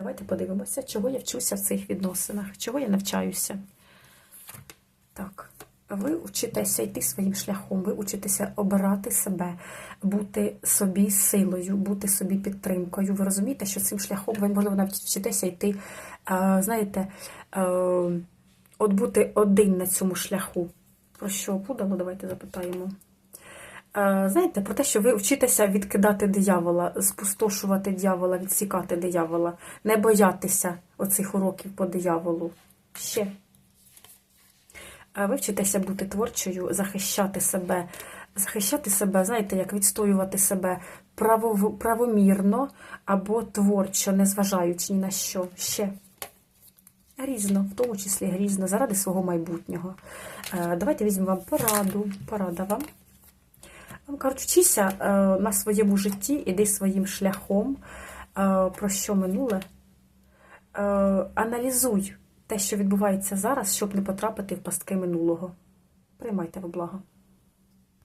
Давайте подивимося, чого я вчуся в цих відносинах, чого я навчаюся. Так, ви вчитеся йти своїм шляхом, ви вчитеся обирати себе, бути собі силою, бути собі підтримкою. Ви розумієте, що цим шляхом ви, можливо, навіть вчитеся йти, е, знаєте, е, от бути один на цьому шляху. Про що пудало? Давайте запитаємо. Е, Знаєте, про те, що ви вчитеся відкидати диявола, спустошувати диявола, відсікати диявола, не боятися оцих уроків по дияволу. Ще. Е, Ви вчитеся бути творчою, захищати себе, захищати себе, знаєте, як відстоювати себе право, правомірно або творчо, незважаючи ні на що. Ще. Грізно, в тому числі грізно, заради свого майбутнього. Е, Давайте візьмемо вам пораду. Порада вам. Кажуть, вчися е, на своєму житті, іди своїм шляхом, е, про що минуле. Е, аналізуй те, що відбувається зараз, щоб не потрапити в пастки минулого. Приймайте в благо.